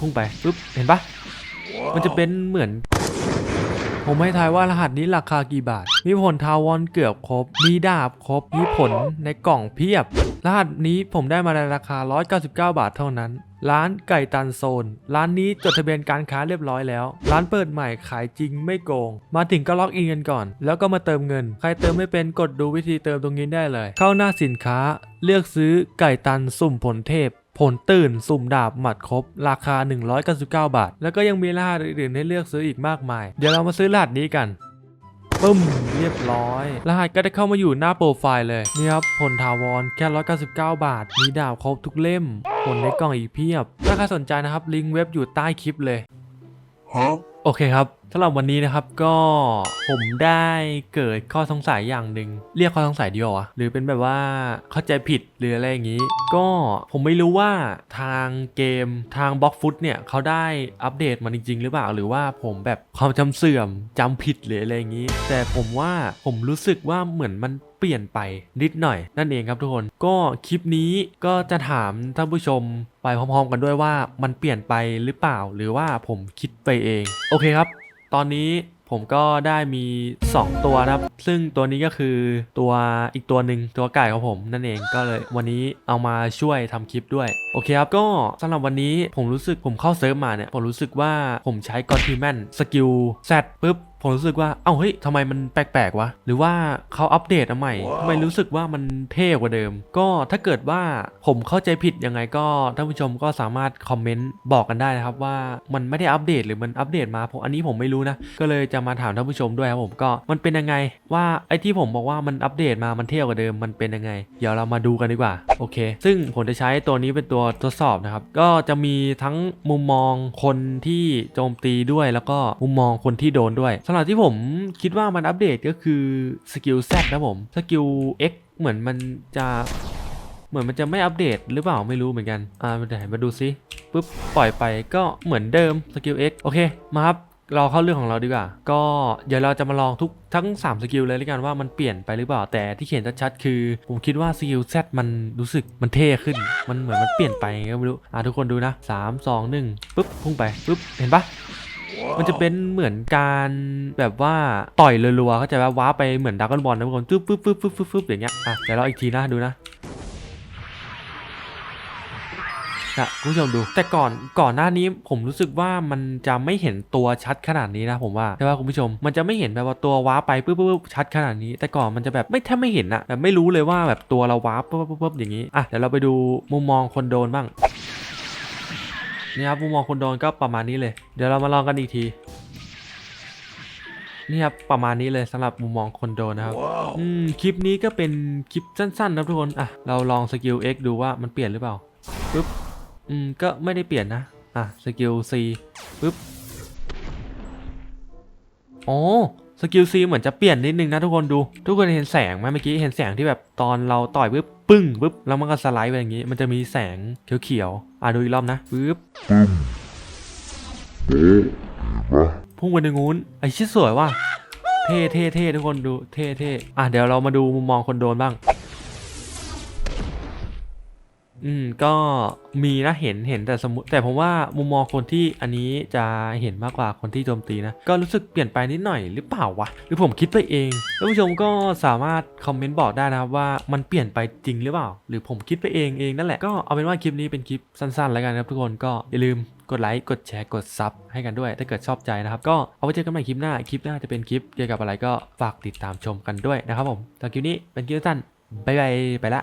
พุ่งไปปุ๊บเห็นปะมันจะเป็นเหมือน ผมให้ทายว่ารหัสนี้ราคากี่บาท มีผลทาวอนเกือบครบ มีดาบครบ มีผลในกล่องเพียบ รหัสนี้ผมได้มาในราคา 199 บาทเท่านั้น ร้านไก่ตันโซน ร้านนี้จดทะเบียนการค้าเรียบร้อยแล้ว ร้านเปิดใหม่ขายจริงไม่โกง มาถึงก็ล็อกอินกันก่อน แล้วก็มาเติมเงิน ใครเติมไม่เป็นกดดูวิธีเติมตรงนี้ได้เลย เข้าหน้าสินค้า เลือกซื้อไก่ตันสุ่มผลเทพ ผลตื่นสุ่มดาบหมัดครบ ราคา 199 บาท แล้วก็ยังมีรหัสอื่นๆให้เลือกซื้ออีกมากมาย เดี๋ยวเรามาซื้อรหัสนี้กันปึ้มเรียบร้อย รหัสก็ได้เข้ามาอยู่หน้าโปรไฟล์เลยนี่ครับผลถาวรแค่ 199 บาท มีดาบครบทุกเล่ม ผลในกล่องอีกเพียบ ถ้าใครสนใจนะครับลิงก์เว็บอยู่ใต้คลิปเลย Huh? โอเคครับ สำหรับวันนี้นะครับก็ผมได้เกิดข้อสงสัยอย่างหนึ่งเรียกข้อสงสัยดีกว่าหรือเป็นแบบว่าเข้าใจผิดหรืออะไรอย่างนี้ ก็ผมไม่รู้ว่าทางเกมทางบล็อกฟุตเนี่ยเขาได้อัปเดตมาจริง ๆ หรือเปล่า หรือว่าผมแบบความจำเสื่อมจำผิดหรืออะไรอย่างนี้ แต่ผมว่าผมรู้สึกว่าเหมือนมันเปลี่ยนไปนิดหน่อยนั่นเองครับทุกคนก็คลิปนี้ก็จะถามท่านผู้ชมไปพร้อมๆ กันด้วยว่ามันเปลี่ยนไปหรือเปล่า หรือว่าผมคิดไปเอง โอเคครับ ตอนนี้ผมก็ได้มี 2 ตัวนะครับ ซึ่งตัวนี้ก็คือตัวอีกตัวหนึ่งตัวไก่ของผมนั่นเองก็เลยวันนี้เอามาช่วยทำคลิปด้วย โอเคครับ ก็สำหรับวันนี้ผมรู้สึกผมเข้าเซิร์ฟมาเนี่ย ผมรู้สึกว่าผมใช้กอนทีแมนสกิลแซดปุ๊บ ผมรู้สึกว่า เอ้าเฮ้ยทำไมมันแปลกๆวะ หรือว่าเขาอัปเดตมาใหม่ทำไมรู้สึกว่ามันเท่กว่าเดิม ก็ถ้าเกิดว่าผมเข้าใจผิดยังไงก็ท่านผู้ชมก็สามารถคอมเมนต์บอกกันได้นะครับว่ามันไม่ได้อัปเดตหรือมันอัปเดตมาผมอันนี้ผมไม่รู้นะ ก็เลยจะมาถามท่านผู้ชมด้วยครับผมก็มันเป็นยังไง ว่าไอ้ที่ผมบอกว่ามันอัปเดตมา มันเท่กว่าเดิม มันเป็นยังไง เดี๋ยวเรามาดูกันดีกว่า โอเค ซึ่งผมจะใช้ตัวนี้เป็นตัวทดสอบนะครับ ก็จะมีทั้งมุมมองคนที่โจมตีด้วย แล้วก็มุมมองคนที่โดนด้วยสำหรับที่ผมคิดว่ามันอัปเดตก็คือสกิล Z นะผมสกิล X เหมือนมันจะเหมือนมันจะไม่อัปเดตหรือเปล่าไม่รู้เหมือนกันอ่าเดี๋ยวมาดูซิปุ๊บปล่อยไปก็เหมือนเดิมสกิล X โอเคมาครับเราเข้าเรื่องของเราดีกว่า ก็เดี๋ยวเราจะมาลองทุกทั้ง 3 สกิลเลยแล้วกันว่ามันเปลี่ยนไปหรือเปล่า แต่ที่เขียนชัดๆคือ ผมคิดว่าสกิล Z มันรู้สึกมันเท่ขึ้น มันเหมือนมันเปลี่ยนไปก็ไม่รู้ อ่าทุกคนดูนะ 3 2 1ปุ๊บพุ่งไปปุ๊บเห็นปะ มันจะเป็นเหมือนการแบบว่าต่อยรัวๆเข้าใจว่าว้าไปเหมือนดักกอนบอลนะทุกคนปึ๊บปึ๊บปึ๊บปึ๊บปึ๊บปึ๊บอย่างเงี้ยอะเดี๋ยวเราอีกทีนะดูนะนะคุณผู้ชมดูแต่ก่อนก่อนหน้านี้ผมรู้สึกว่ามันจะไม่เห็นตัวชัดขนาดนี้นะผมว่าใช่ป่ะคุณผู้ชมมันจะไม่เห็นแบบว่าตัวว้าไปปึ๊บปึ๊บชัดขนาดนี้ แต่ก่อนมันจะแบบไม่แทบไม่เห็นอะแบบไม่รู้เลยว่าแบบตัวเราว้าปึ๊บปึ๊บปึ๊บอย่างนี้อะเดี๋ยวเราไปดูมุมมองคนโดนบ้าง นี่ครับมุมมองคนโดนก็ประมาณนี้เลย เดี๋ยวเรามาลองกันอีกที นี่ครับประมาณนี้เลยสำหรับมุมมองคนโดนนะครับ Wow. อืมคลิปนี้ก็เป็นคลิปสั้นๆนะครับทุกคนอะเราลองสกิล X ดูว่ามันเปลี่ยนหรือเปล่าปึ๊บอืมก็ไม่ได้เปลี่ยนนะอะสกิล C ปึ๊บอ๋อ สกิลซีเหมือนจะเปลี่ยนนิดนึงนะทุกคนดู ทุกคนเห็นแสงไหมเมื่อกี้เห็นแสงที่แบบตอนเราต่อยปึ๊บปึ้งปึ๊บแล้วมันก็สไลด์ไปอย่างงี้ มันจะมีแสงเขียวๆอะดูอีกรอบนะปึ๊บ Bruh. พุ่งไปในงูนไอชิดสวยว่ะเท่เท่เท่ทุกคนดูเท่เท่อะเดี๋ยวเรามาดูมุมมองคนโดนบ้าง อืมก็มีนะเห็นเห็นแต่สมมติแต่ผมว่ามุมมองคนที่อันนี้จะเห็นมากกว่าคนที่โจมตีนะ ก็รู้สึกเปลี่ยนไปนิดหน่อยหรือเปล่าวะ หรือผมคิดไปเองท่านผู้ชมก็สามารถคอมเมนต์บอกได้นะครับว่ามันเปลี่ยนไปจริงหรือเปล่า หรือผมคิดไปเองเองนั่นแหละก็เอาเป็นว่าคลิปนี้เป็นคลิปสั้นๆ แล้วกันครับทุกคนก็อย่าลืมกดไลค์กดแชร์กดซับให้กันด้วย ถ้าเกิดชอบใจนะครับ ก็เอาไว้เจอกันใหม่คลิปหน้าคลิปหน้าจะเป็นคลิปเกี่ยวกับอะไรก็ฝากติดตามชมกันด้วยนะครับผมสำหรับคลิปนี้เป็นคลิปสั้นบายบายไปละ